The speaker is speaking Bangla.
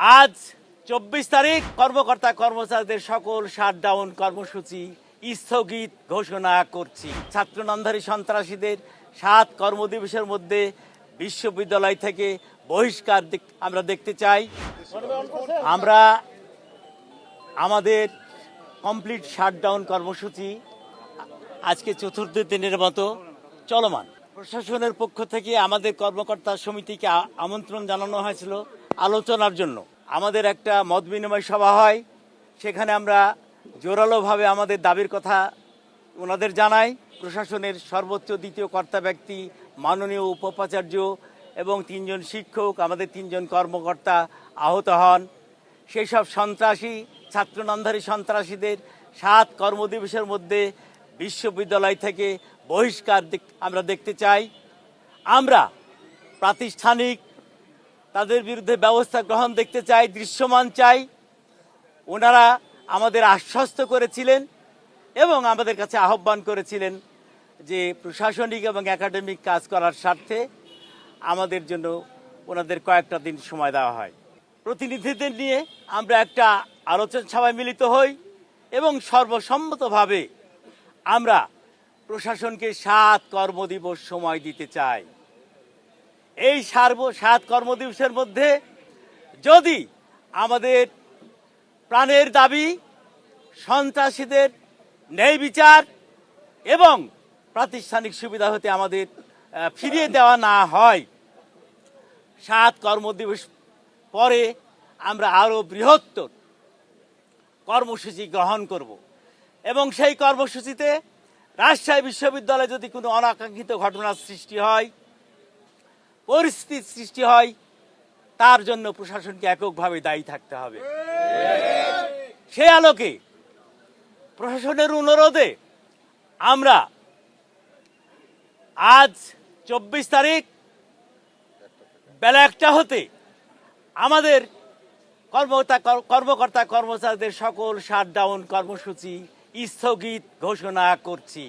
আজ চব্বিশ তারিখ, কর্মকর্তা কর্মচারীদের সকল শাটডাউন কর্মসূচি স্থগিত ঘোষণা করছি। ছাত্র ছাত্রনন্দারী সন্ত্রাসীদের সাত কর্মদিবসের মধ্যে বিশ্ববিদ্যালয় থেকে বহিষ্কার আমরা দেখতে চাই। আমরা আমাদের কমপ্লিট শাটডাউন কর্মসূচি আজকে চতুর্থ দিনের মতো চলমান। প্রশাসনের পক্ষ থেকে আমাদের কর্মকর্তা সমিতিকে আমন্ত্রণ জানানো হয়েছিল। আলোচনার জন্য। আমাদের একটা মত বিনিময় সভা হয়। সেখানে আমরা জোরালোভাবে আমাদের দাবির কথা ওনাদের জানাই। প্রশাসনের সর্বোচ্চ দ্বিতীয় কর্তা ব্যক্তি, মাননীয় উপাচার্য এবং তিনজন শিক্ষক, আমাদের তিনজন কর্মকর্তা আহত হন। সেই সব সন্ত্রাসী ছাত্রনন্দারী সন্ত্রাসীদের সাত কর্মদিবসের মধ্যে বিশ্ববিদ্যালয় থেকে বহিষ্কার আমরা দেখতে চাই। আমরা প্রাতিষ্ঠানিক তাদের বিরুদ্ধে ব্যবস্থা গ্রহণ দেখতে চাই, দৃশ্যমান চাই। ওনারা আমাদের আশ্বস্ত করেছিলেন এবং আমাদের কাছে আহ্বান করেছিলেন যে প্রশাসনিক এবং একাডেমিক কাজ করার স্বার্থে আমাদের জন্য ওনাদের কয়েকটা দিন সময় দেওয়া হয়। প্রতিনিধিদের নিয়ে আমরা একটা আলোচনা সভায় মিলিত হই এবং সর্বসম্মতভাবে আমরা প্রশাসনকে সাত কর্মদিবস সময় দিতে চাই। এই সার্ব সাত কর্মদিবসের মধ্যে যদি আমাদের প্রাণের দাবি, সন্ত্রাসীদের ন্যায় বিচার এবং প্রাতিষ্ঠানিক সুবিধা হতে আমাদের ফিরিয়ে দেওয়া না হয়, সাত কর্মদিবস পরে আমরা আরও বৃহত্তর কর্মসূচি গ্রহণ করব এবং সেই কর্মসূচিতে রাজশাহী বিশ্ববিদ্যালয়ে যদি কোনো অনাকাঙ্ক্ষিত ঘটনার সৃষ্টি হয় পরিস্থিতির সৃষ্টি হয়, তার জন্য প্রশাসনকে এককভাবে দায়ী থাকতে হবে। সে আলোকে প্রশাসনের অনুরোধে আমরা আজ চব্বিশ তারিখ বেলা একটা হতে আমাদের কর্মকর্তা কর্মকর্তা কর্মচারীদের সকল শাটডাউন কর্মসূচি স্থগিত ঘোষণা করছি।